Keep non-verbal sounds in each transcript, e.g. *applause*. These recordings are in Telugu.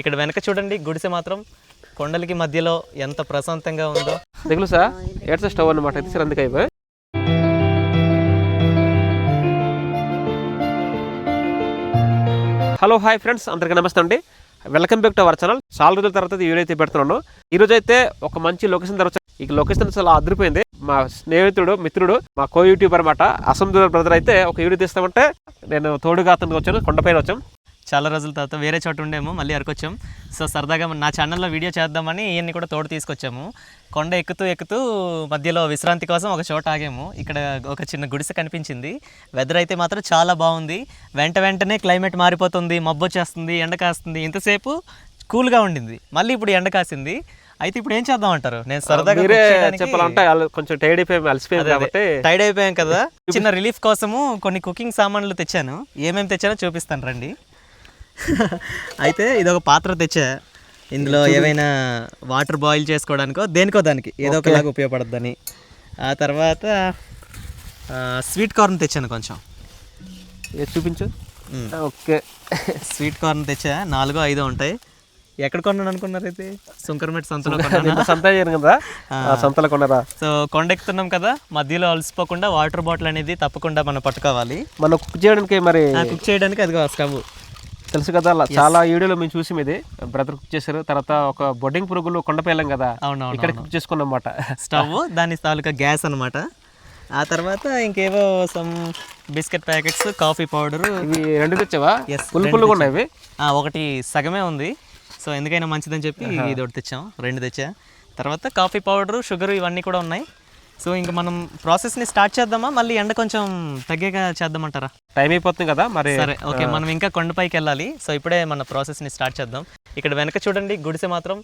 ఇక్కడ వెనక చూడండి గుడిసె మాత్రం కొండలకి మధ్యలో ఎంత ప్రశాంతంగా ఉందో. తెలుసా ఏడ్స్ స్టవ్ అన్నమాట ఇది హలో హాయ్ ఫ్రెండ్స్ అందరికీ నమస్తే అండి. Welcome back to our channel. చాలా రోజుల తర్వాత ఈ వీడియో అయితే పెడుతున్నాను. ఈ రోజు అయితే ఒక మంచి లొకేషన్ తర్వాత ఈ లొకేషన్ చాలా అదిరిపోయింది. మా స్నేహితుడు మిత్రుడు మా కో యూట్యూబర్ అనమాట అసం బ్రదర్ అయితే ఒక వీడియో తీస్తామంటే నేను తోడుగా అతనికి వచ్చాను కొండపైన వచ్చాం. చాలా రోజుల తర్వాత వేరే చోట ఉండేమో మళ్ళీ అరకొచ్చాం. సో సరదాగా నా ఛానల్లో వీడియో చేద్దామని ఈయన్ని కూడా తోడు తీసుకొచ్చాము. కొండ ఎక్కుతూ ఎక్కుతూ మధ్యలో విశ్రాంతి కోసం ఒక చోట ఆగాము. ఇక్కడ ఒక చిన్న గుడిసె కనిపించింది. వెదర్ అయితే మాత్రం చాలా బాగుంది. వెంట వెంటనే క్లైమేట్ మారిపోతుంది మబ్బు వచ్చేస్తుంది ఎండ కాస్తుంది. ఇంతసేపు కూల్గా ఉండింది. మళ్ళీ ఇప్పుడు ఎండ కాసింది. అయితే ఇప్పుడు ఏం చేద్దాం అంటారు? నేను సరదాగా చెప్పాలంటే కొంచెం టైడ్ అయిపోయి కాబట్టి. టైడ్ అయిపోయాం కదా. *laughs* చిన్న రిలీఫ్ కోసము కొన్ని కుకింగ్ సామాన్లు తెచ్చాను. ఏమేమి తెచ్చానో చూపిస్తాను రండి. అయితే ఇది ఒక పాత్ర తెచ్చా. ఇందులో ఏవైనా వాటర్ బాయిల్ చేసుకోవడానికో దేనికో దానికి. ఏదో ఒకలాగా ఉపయోగపడద్దని. ఆ తర్వాత స్వీట్ కార్న్ తెచ్చాను కొంచెం. చూపించు. ఓకే. స్వీట్ కార్న్ తెచ్చా. నాలుగో ఐదో ఉంటాయి. ఎక్కడ కొన్నాను అనుకున్నారు అయితే సుంకరమెట్ సంతలో సంత కదా? సంతలో కొన్నారా? సో కొండ ఎక్కుతున్నాం కదా. మధ్యలో అలసిపోకుండా వాటర్ బాటిల్ అనేది తప్పకుండా మనం పట్టుకోవాలి. మనం కుక్ చేయడానికి మరి కుక్ చేయడానికి అదిగో స్టవ్. తెలుసు కదా అలా చాలా వీడియోలో మేము చూసి ఇది. బ్రదర్ కుక్ చేశారు. తర్వాత ఒక బొడ్డింగ్ పురుగులు కొండపై వెళ్ళాం కదా ఇక్కడ కుక్ చేసుకున్నాం అన్నమాట స్టవ్ దాని తాలూకా గ్యాస్ అన్నమాట. ఆ తర్వాత ఇంకేవో some biscuit packets coffee powder. ఇవి రెండు తెచ్చావా? రెండు పుల్లుగా ఉన్నాయి ఒకటి సగమే ఉంది. సో ఎందుకైనా మంచిదని చెప్పి ఇది ఒకటి తెచ్చాం. రెండు తెచ్చా. తర్వాత కాఫీ పౌడరు షుగర్ ఇవన్నీ కూడా ఉన్నాయి. సో ఇంకా మనం ప్రాసెస్ని స్టార్ట్ చేద్దామా? మళ్ళీ ఎండ కొంచెం తగ్గాక చేద్దామంటారా? టైం అయిపోతుంది కదా మరి సరే ఓకే మనం ఇంకా కొండపైకి వెళ్ళాలి. సో ఇప్పుడే మన ప్రాసెస్ని స్టార్ట్ చేద్దాం. ఇక్కడ వెనక చూడండి గుడిసె మాత్రం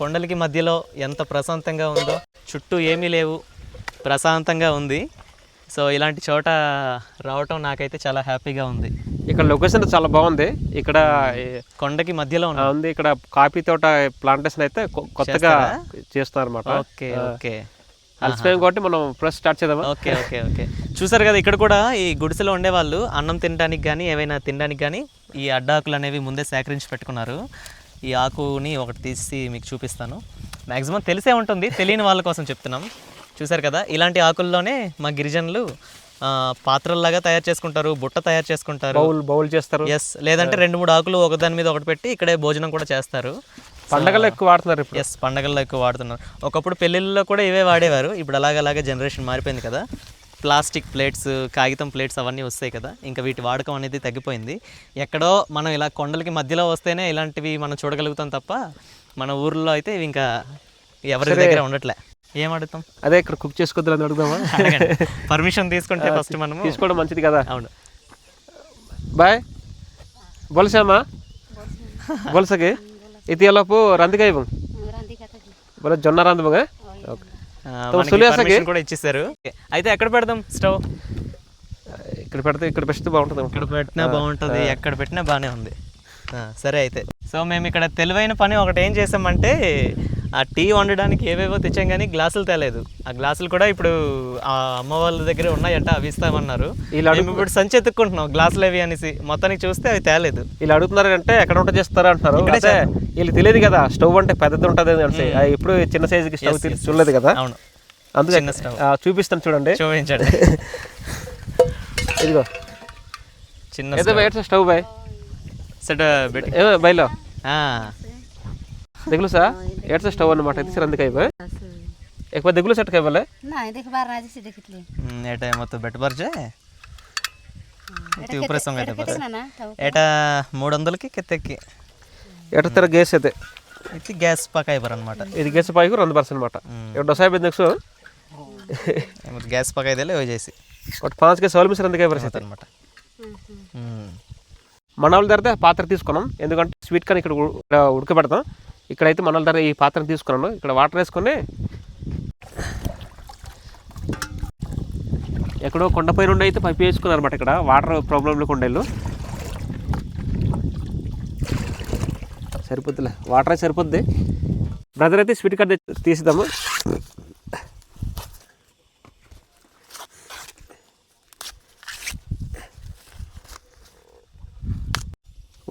కొండలకి మధ్యలో ఎంత ప్రశాంతంగా ఉందో. చుట్టూ ఏమీ లేవు ప్రశాంతంగా ఉంది. సో ఇలాంటి చోట రావటం నాకైతే చాలా హ్యాపీగా ఉంది. ఇక్కడ లొకేషన్ చాలా బాగుంది. ఇక్కడ కొండకి మధ్యలో ఉంది ఇక్కడ కాఫీ తోట ప్లాంటేషన్ అయితే కొత్తగా చేస్తున్నారు అనమాట ఓకే ఓకే. అలసిపోయాం కాబట్టి మనం ప్రెస్ స్టార్ట్ చేద్దామా? Okay okay okay. చూసారు కదా ఇక్కడ కూడా ఈ గుడిసెలో ఉండేవాళ్ళు అన్నం తినడానికి కానీ ఏవైనా తినడానికి కానీ ఈ అడ్డాకులు అనేవి ముందే సేకరించి పెట్టుకున్నారు. ఈ ఆకుని ఒకటి తీసి మీకు చూపిస్తాను. మ్యాక్సిమం తెలిసే ఉంటుంది తెలియని వాళ్ళ కోసం చెప్తున్నాం. చూసారు కదా ఇలాంటి ఆకుల్లోనే మా గిరిజనులు పాత్రల్లాగా తయారు చేసుకుంటారు బుట్ట తయారు చేసుకుంటారు. బౌల్ బౌల్ చేస్తారు. ఎస్ లేదంటే రెండు మూడు ఆకులు ఒకదాని మీద ఒకటి పెట్టి ఇక్కడే భోజనం కూడా చేస్తారు. పండగలు ఎక్కువ వాడుతున్నారు ఇప్పుడు. ఎస్ పండగల్లో ఎక్కువ వాడుతున్నారు. ఒకప్పుడు పెళ్ళిళ్ళలో కూడా ఇవే వాడేవారు. ఇప్పుడు అలాగ అలాగే జనరేషన్ మారిపోయింది కదా. ప్లాస్టిక్ ప్లేట్స్ కాగితం ప్లేట్స్ అవన్నీ వస్తాయి కదా. ఇంకా వీటి వాడకం అనేది తగ్గిపోయింది. ఎక్కడో మనం ఇలా కొండలకి మధ్యలో వస్తేనే ఇలాంటివి మనం చూడగలుగుతాం తప్ప మన ఊర్లో అయితే ఇవి ఇంకా ఎవరి దగ్గర ఉండట్లే. ఏం అడుగుతాం అదే ఇక్కడ కుక్ చేసుకోవద్దు అని అడుగుదామా? పర్మిషన్ *laughs* తీసుకుంటే ఫస్ట్ మనము తీసుకోవడం మంచిది కదా. అవును. బాయ్. బొలసామా బొలసకి? ఎలాపు రందిగా ఇవ్వం. బోల జొన్న ఓకే. సులేసకి? permission కూడా ఇచ్చేసారు అయితే ఎక్కడ పెడదాం స్టవ్? ఇక్కడ పెడితే ఇక్కడ పెడితే బాగుంటుంది. ఎక్కడ పెట్టినా బాగుంటుంది ఎక్కడ పెట్టినా బాగానే ఉంది. సరే అయితే. సో మేము ఇక్కడ తెలివైన పని ఒకటి ఏం చేసామంటే ఆ టీ వండడానికి ఏవేవో తెచ్చాం కానీ గ్లాసులు తేలేదు. ఆ గ్లాసులు కూడా ఇప్పుడు ఆ అమ్మ వాళ్ళ దగ్గర ఉన్నాయంట అవి ఇస్తామన్నారు. మేము ఇప్పుడు సంచి ఎత్తుక్కుంటున్నాం గ్లాసులు అవి అనేసి. మొత్తానికి చూస్తే అవి తేలేదు. వీళ్ళు అడుగుతున్నారు అంటే ఎక్కడ ఉంటే చేస్తారు అంటున్నారు. అంటే వీళ్ళు తెలియదు కదా స్టవ్ అంటే పెద్దది ఉంటుంది అంటే ఇప్పుడు చిన్న సైజుకి స్టవ్ చూడలేదు కదా. అవును. అందుకే చూపిస్తాను చూడండి. చూపించండి. *laughs* ఇదిగో. చిన్న స్టవ్. బాయ్ సెట్ బయలో దిగులు దిగులుసా ఎడ్స స్టవ్ అన్నమాట ఇది సరే అందుకే ఎక్కువ దిగులు సెట్ కావాలి ఏటా మొత్తం బెట్ బర్జే ವಿಪರೀತ ಸಂಗ ಏಟ ಮೂಡು వందలకి కెత్తెక్కి ఏట తెర గ్యాస్ అయితే ఇది గ్యాస్ పాకాయ అనమాట ఇది గ్యాస్ పాకాయ రెండు బర్స్ అన్నమాట ఏటో సాయి బిందకు గ్యాస్ పాకాయ దేలే ఓ చేసి ఒక 5 కే 16 మిసర్ అందుకే బర్స్ అన్నమాట వాళ్ళ దగ్గర పాత్ర తీసుకున్నాం ఎందుకంటే స్వీట్ కానీ ఇక్కడ ఉడకబెడతాం ఇక్కడైతే మన వాళ్ళ దగ్గర ఈ పాత్రను తీసుకున్నాను. ఇక్కడ వాటర్ వేసుకొని ఎక్కడో కొండపై నుండి అయితే పైపు వేసుకున్నారు అనమాట ఇక్కడ. వాటర్ ప్రాబ్లం కొండలు సరిపోద్దిలే. వాటర్ సరిపోద్ది. బ్రదర్ అయితే స్వీట్ కార్డ్ తీసిద్దాము.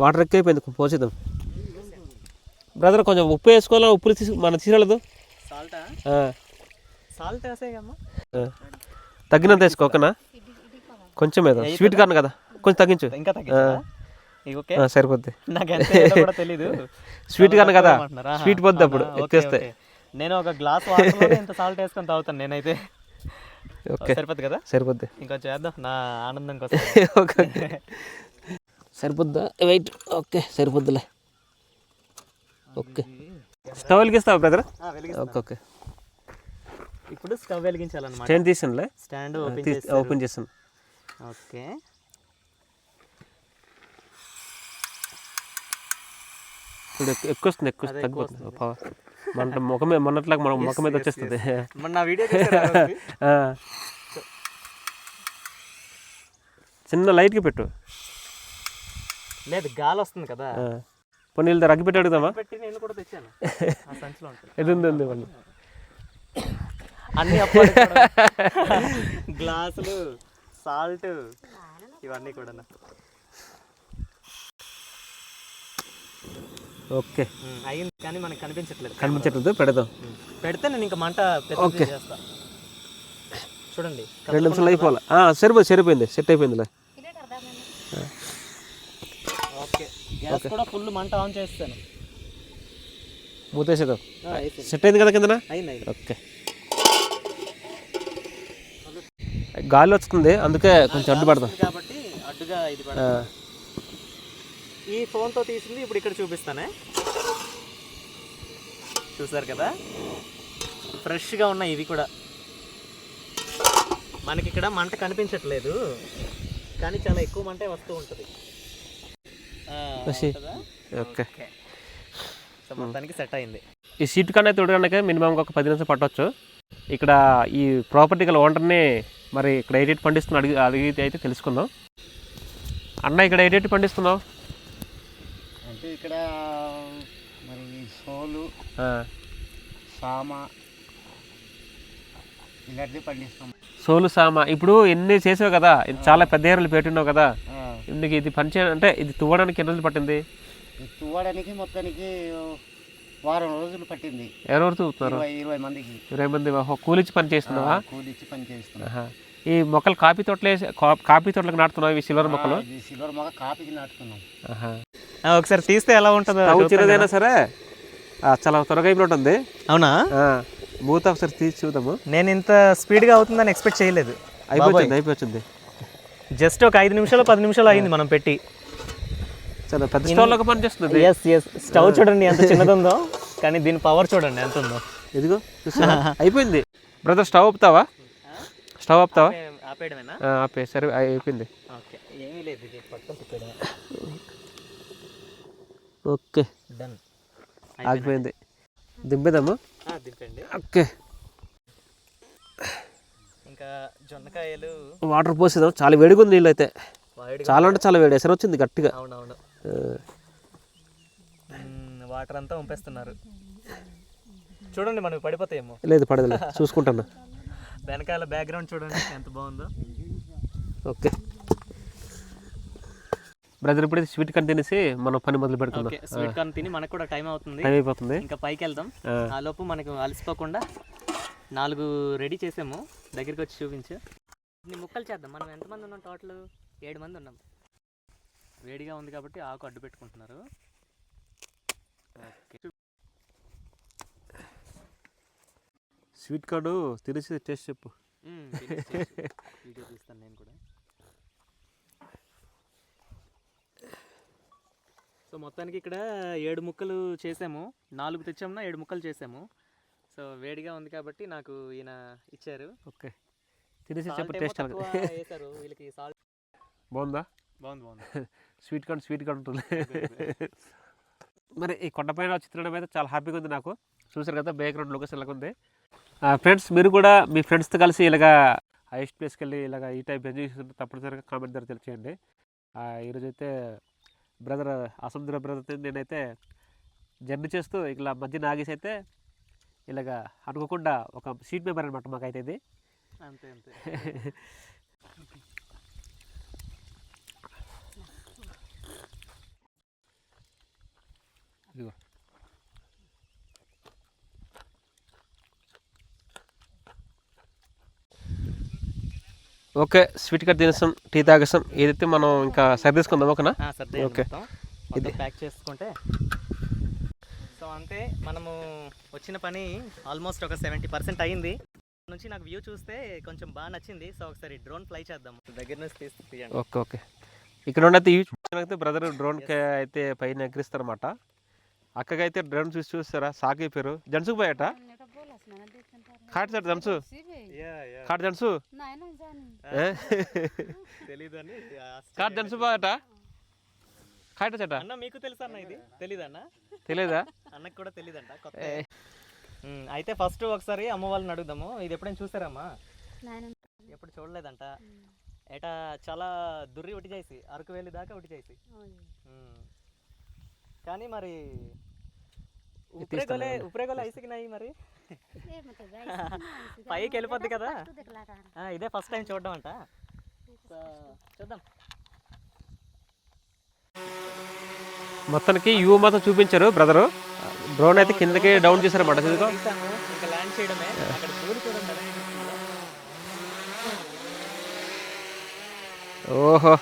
వాటర్ ఎక్కువైపోయింది. పోసేద్దాం. బ్రదర్ కొంచెం ఉప్పు వేసుకోవాలా? ఉప్పు తీసు మన తీసుకెళ్ళదు. తగ్గినంత వేసుకో ఓకేనా? కొంచెం ఏదో. స్వీట్ కాను కదా. కొంచెం తగ్గించు. ఇంకా సరిపోద్ది. తెలీదు. *laughs* స్వీట్ కాను కదా? స్వీట్ పొద్దు అప్పుడు. ఓకే. నేను ఒక గ్లాస్ ఇంత సాల్ట్ వేసుకొని తాగుతాను నేనైతే. ఓకే. సరిపోద్ది కదా? సరిపోద్ది. ఇంకా చేద్దాం. నా ఆనందం కోసం. *laughs* ఓకే. *laughs* సరిపోద్దా? వెయిట్. ఓకే సరిపోద్దులే. ఓకే. స్టవ్ వెలిగిస్తావా బ్రదర్. Okay okay. ఇప్పుడు స్టవ్ వెలిగించాలన్నమాట. స్టాండ్ తీసానులే స్టాండ్ ఓపెన్ చేస్తాను ఓకే. ఇప్పుడు ఎక్కు- ఎక్కువ వస్తుంది ఎక్కువ తగ్గిపోతుంది పవర్ మన ముఖమే మొన్నట్లాగా మన *laughs* ముఖం మీద వచ్చేస్తుంది. మన వీడియో. *laughs* చిన్న లైట్కి పెట్టు. లేదు గాలి వస్తుంది కదా పోనీ నీళ్ళు రగ్గి పెట్టి అడుగుదామా? పెట్టి నేను కూడా తెచ్చాను. ఆ సంచిలో ఉంటుంది. ఇది ఉంది ఉంది మళ్ళీ అన్ని. గ్లాసులు సాల్ట్ ఇవన్నీ కూడా ఓకే. అయింది కానీ మనకు కనిపించట్లేదు. కనిపించట్లేదు పెడదాం. పెడితే నేను ఇంకా మంట చేస్తా. చూడండి రెండు నిమిషాలు అయిపోవాలి. ఆ, సరిపోయింది సరిపోయింది సెట్ అయిపోయిందిలే ఓకే గ్యాస్ కూడా ఫుల్ మంట ఆన్ చేస్తాను. మూతేసేద్దాం. సెట్ అయింది కదా కిందన? ఓకే. గాలి వస్తుంది అందుకే కొంచెం అడ్డు పడదాం. కాబట్టి అడ్డుగా ఇది ఈ ఫోన్తో తీసింది ఇప్పుడు ఇక్కడ చూపిస్తానే. చూసారు కదా? ఫ్రెష్గా ఉన్నాయి ఇవి కూడా. మనకి ఇక్కడ మంట కనిపించట్లేదు కానీ చాలా ఎక్కువ మంటే వస్తూ. ఉంటుందా? ఓకే. సో మొత్తానికి సెట్ అయింది. ఈ సీట్ కన్నా తొడడానికి మినిమం ఒక పది నిమిషాలు పట్టవచ్చు ఇక్కడ ఈ ప్రాపర్టీ గల ఓనర్ని మరి ఇక్కడ ఏటేటి పండిస్తున్నా అడిగి అడిగితే అయితే తెలుసుకుందాం. అన్న ఇక్కడ ఏటేటి పండిస్తున్నావు? అంటే ఇక్కడ మరి సోలు ఆ, సామ ఇలాంటివి పండిస్తాం. సోలు సామ. ఇప్పుడు ఎన్ని చేసావు కదా? చాలా పెద్ద ఏర్లు పెట్టున్నావు కదా. ఇందుకు ఇది పని చేయ అంటే ఇది తువ్వడానికి ఎన్ని రోజులు పట్టింది? ఇది తువ్వడానికి మొత్తానికి వారం రోజులు పట్టింది. ఎవరెవరు తూవుతున్నారు ఇరవై మందికి. ఇరవై మంది కూలిచ్చి పని చేస్తున్నావా? కూలిచ్చి పని చేస్తున్నాం. ఈ మొక్కలు కాఫీ తోటలే కా- కాఫీ తోటలకు నాటుతున్నావు ఇవి సిల్వర్ మొక్కలు? సిల్వర్ మొక్క కాపీకి నాటుతున్నాం. ఆహా. ఒకసారి తీస్తే ఎలా ఉంటుందో చిన్నదైనా. సరే. ఆ, చాలా త్వరగా అయిపోతుంది అవునా? ఆ, మూత ఒకసారి తీసి చూద్దాము. నేను ఇంత స్పీడ్గా అవుతుందని ఎక్స్పెక్ట్ చేయలేదు. అయిపోతుంది అయిపోతుంది జస్ట్ ఒక ఐదు నిమిషాలు పది నిమిషాలు అయింది మనం పెట్టి. చాలా పెద్ద స్టవ్లోకి పని చేస్తుంది ఎస్ ఎస్ స్టవ్ చూడండి ఎంత చిన్నది ఉందో కానీ దీని పవర్ చూడండి ఎంత ఉందో. ఇదిగో? అయిపోయింది. బ్రదర్ స్టవ్ ఆపుతావా? స్టవ్ ఆపుతావా? ఆపేయడమేనా? ఆ, ఆపే సరే అయిపోయింది. ఓకే. ఏమీ లేదు ఇది పక్కన తిప్పేయడమే ఓకే. డన్ ఆగిపోయింది. దింపేదాము దింపండి. ఓకే. ఇంకా జొన్నకాయలు. వాటర్ పోసేదాం చాలా వేడిగా ఉంది నీళ్ళు అయితే చాలా అంటే చాలా వేడి ఎసరు వచ్చింది గట్టిగా. అవునవును. వాటర్ అంతా పంపేస్తున్నారు చూడండి మనకి పడిపోతాయేమో. లేదు పడదులే చూసుకుంటాను. *laughs* వెనకాల బ్యాక్గ్రౌండ్ చూడండి ఎంత బాగుందో. ఓకే. బ్రదర్ ఇప్పుడు స్వీట్ కన్ తినేసి మనం పని మొదలు ఓకే స్వీట్ కార్న్ తిని మనకు కూడా టైం అవుతుంది. టైం అయిపోతుంది. ఇంకా పైకి వెళ్దాం. ఆ లోపు మనకు అలసిపోకుండా నాలుగు రెడీ చేసాము. దగ్గరికి వచ్చి చూపించు. ఇన్ని ముక్కలు చేద్దాం. మనం ఎంతమంది ఉన్నాం టోటల్? ఏడు మంది ఉన్నాం. వేడిగా ఉంది కాబట్టి ఆకు అడ్డు పెట్టుకుంటున్నారు. ఓకే. స్వీట్ కార్డు తినేసి టేస్ట్ చెప్పు. వీడియో తీస్తాను నేను కూడా. సో మొత్తానికి ఇక్కడ ఏడు ముక్కలు చేసాము. నాలుగు తెచ్చామునా? ఏడు ముక్కలు చేసాము. సో వేడిగా ఉంది కాబట్టి నాకు ఈయన ఇచ్చారు. ఓకే. తినేసి చెప్పు టేస్ట్ వేశారు. వీళ్ళకి సాల్ట్ బాగుందా? బాగుంది బాగుంది. స్వీట్ కార్డ్ స్వీట్ కార్డ్ ఉంటుంది. మరి ఈ కొండపైన చిత్రం అయితే చాలా హ్యాపీగా ఉంది నాకు. చూసారు కదా బ్యాక్గ్రౌండ్ లొకేషన్ ఇలాగ ఉంది. ఫ్రెండ్స్ మీరు కూడా మీ ఫ్రెండ్స్తో కలిసి ఇలాగా హైయెస్ట్ ప్లేస్కి వెళ్ళి ఇలాగ ఈ టైప్ ఎంజాయ్ చేస్తుంటే తప్పనిసరిగా కామెంట్ ద్వారా తెలియచేయండి. ఈరోజు అయితే బ్రదర్ అసముద్ర బ్రదర్ నేనైతే జర్నీ చేస్తూ ఇలా మధ్య ఆగేసి అయితే ఇలాగా అనుకోకుండా ఒక సీట్ మెంబర్ అనమాట మాకైతే ఇది. అంతే అంతే. ఓకే స్వీట్ కట్ తినేస్తాం టీ తాగేస్తాం ఏదైతే మనం ఇంకా సర్దేసుకుందాం ఓకేనా? ఓకే. ఇది. ప్యాక్ చేసుకుంటే అంతే మనము వచ్చిన పని ఆల్మోస్ట్ ఒక సెవెంటీ పర్సెంట్ అయింది. నుంచి నాకు వ్యూ చూస్తే కొంచెం బాగా నచ్చింది. సో ఒకసారి డ్రోన్ ఫ్లై చేద్దాం. దగ్గర నుంచి తీసి తీయండి ఓకే ఓకే. ఇక్కడ అయితే అయితే బ్రదర్ డ్రోన్కి అయితే పైన ఎగిరిస్తారన్నమాట. అక్కకైతే డ్రోన్ చూసి చూస్తారా? సాకి పేరు. జన్సుకు పోయాట? కాట్ సార్ జన్సు? కాట్ జన్సు? కాట్ జన్సు పోయాట? కాట చట? అన్న మీకు తెలుసా అన్న ఇది? తెలీదన్న? తెలియదా అన్నకు కూడా తెలీదంట కొత్త. అయితే ఫస్ట్ ఒకసారి అమ్మ వాళ్ళని అడుగుదాము. ఇది ఎప్పుడైనా చూసారమ్మా? ఎప్పుడు చూడలేదంట. ఏటా చాలా దుర్రి ఒకటి చేసి అరకు వెళ్ళి దాకా ఒకటి చేసి. కానీ మరి ఉపరేగోలే ఉపరేగోలే ఐసికినాయి మరి? *laughs* పైకి వెళ్ళిపోద్ది కదా? ఇదే ఫస్ట్ టైం చూడడం అంట. సో, చూద్దాం. మొత్తానికి యూ మాత్రం చూపించారు బ్రదరు. డ్రోన్ అయితే కిందకి డౌన్ చేశారన్నమాట. అనిపిస్తుందో. ఓహో.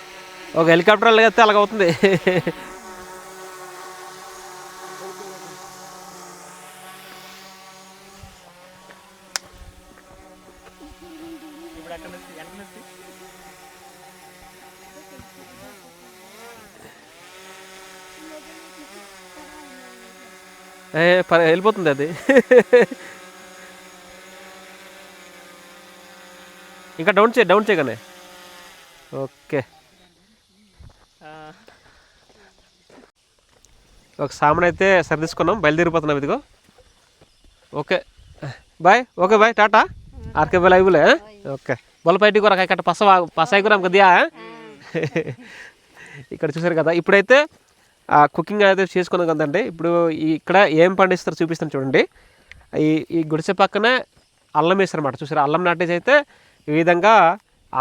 ఒక హెలికాప్టర్ అయితే అలాగ వెళ్ళిపోతుంది అది. ఇంకా డౌన్ చేయి డౌన్ చేయగానే. ఓకే. ఒక సామాన్ అయితే సరిదీసుకున్నాం బయలుదేరిపోతున్నాం ఇదిగో. ఓకే. బాయ్ ఓకే బాయ్ టాటా. ఆర్కే బాయ్ లైవ్లే ఓకే. బొల్ల బయటికి కూడా ఇక్కడ పస పసాయి కూడా కొద్దిగా ఇక్కడ చూసారు కదా ఇప్పుడైతే ఆ కుకింగ్ అయితే చేసుకున్నాం కదండి. ఇప్పుడు ఇక్కడ ఏం పండిస్తారో చూపిస్తాను చూడండి. ఈ ఈ గుడిసె పక్కనే అల్లం వేస్తారనమాట చూసారు? అల్లం నాటేసి అయితే ఈ విధంగా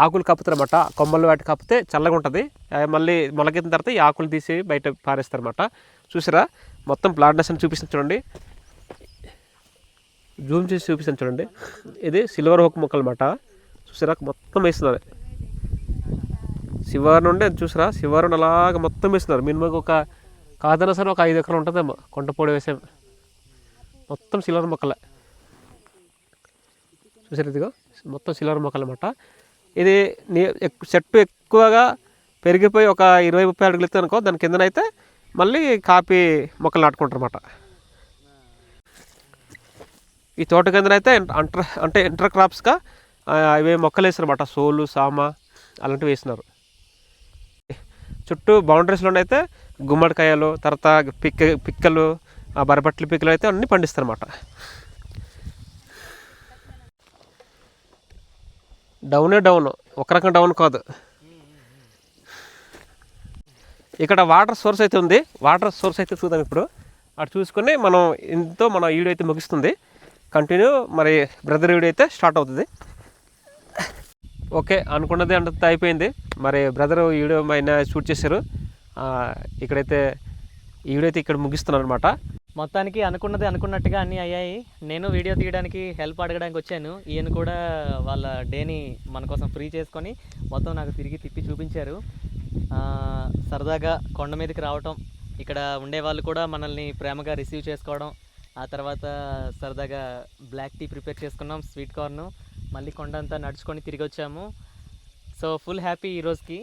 ఆకులు కప్పుతారనమాట కొమ్మలు వాటి కప్పితే చల్లగా ఉంటుంది. మళ్ళీ మొలకెత్తిన తర్వాత ఈ ఆకులు తీసి బయట పారేస్తారనమాట చూసారా? మొత్తం ప్లాంటేషన్ చూపిస్తాను చూడండి. జూమ్ చేసి చూపిస్తాను చూడండి. ఇది సిల్వర్ హోక్ మొక్కలు అనమాట చూసారా? మొత్తం వేస్తున్నారు. శివారు ఉండే చూసిరా చూసారా? శివారు అలాగ మొత్తం వేస్తున్నారు. మినిమం ఒక కాదన్నా సరే ఒక ఐదు ఎకరం ఉంటుందేమో కొండపొడి వేసాం మొత్తం సిల్వర్ మొక్కలే. చూసారు ఇదిగో? మొత్తం సిల్వర్ మొక్కలు అనమాట ఇది చెట్టు ఎక్కువగా పెరిగిపోయి ఒక ఇరవై ముప్పై అడుగులు ఎత్తు అనుకో దాని కిందనైతే మళ్ళీ కాపీ మొక్కలు నాటుకుంటారు అనమాట ఈ తోట కిందనైతే అంటర్ అంటే ఇంటర్ క్రాప్స్గా ఇవి మొక్కలు వేసినమాట సోలు సామ అలాంటివి వేసినారు. చుట్టూ బౌండరీస్లోనే అయితే గుమ్మడికాయలు తర్వాత పిక్క పిక్కలు ఆ బరపట్ల పిక్కలు అయితే అన్నీ పండిస్తారన్నమాట. డౌనే డౌన్ ఒక రకం డౌన్ కాదు. ఇక్కడ వాటర్ సోర్స్ అయితే ఉంది. వాటర్ సోర్స్ అయితే చూద్దాం ఇప్పుడు. అటు చూసుకొని మనం ఇంతో మన వీడియో అయితే ముగిస్తుంది. కంటిన్యూ మరి బ్రదర్ వీడియో అయితే స్టార్ట్ అవుతుంది. ఓకే అనుకున్నది అంత అయిపోయింది. మరి బ్రదర్ వీడియో పైన షూట్ చేశారు. ఇక్కడైతే ఈ వీడియో అయితే ఇక్కడ ముగిస్తున్నాను అనమాట మొత్తానికి అనుకున్నది అనుకున్నట్టుగా అన్నీ అయ్యాయి. నేను వీడియో తీయడానికి హెల్ప్ అడగడానికి వచ్చాను. ఈయన కూడా వాళ్ళ డేని మన కోసం ఫ్రీ చేసుకొని మొత్తం నాకు తిరిగి తిప్పి చూపించారు. సరదాగా కొండ మీదకి రావటం ఇక్కడ ఉండే వాళ్ళు కూడా మనల్ని ప్రేమగా రిసీవ్ చేసుకోవడం ఆ తర్వాత సరదాగా బ్లాక్ టీ ప్రిపేర్ చేసుకున్నాం స్వీట్ కార్ను. మళ్ళీ కొండ అంతా నడుచుకొని తిరిగి వచ్చాము సో ఫుల్ హ్యాపీ ఈ రోజుకి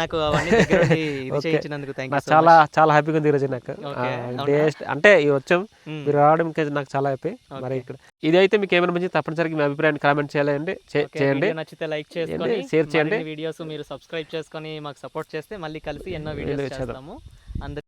నాకు అవన్నీ. *laughs* చేయించినందుకు చాలా చాలా హ్యాపీగా ఉంది ఈరోజు నాకు అంటే వచ్చాం. మీరు రావడం నాకు చాలా హ్యాపీ మరి. ఇక్కడ ఇది అయితే మీకు ఏమైనా మంచి తప్పనిసరిగా మీ అభిప్రాయాన్ని కామెంట్ చేయాలండి చేయండి నచ్చితే లైక్ చేసుకొని షేర్ చేయండి. వీడియోస్ మీరు సబ్స్క్రైబ్ చేసుకొని మాకు సపోర్ట్ చేస్తే మళ్ళీ కలిసి ఎన్నో వీడియోస్. చేస్తాము అందరి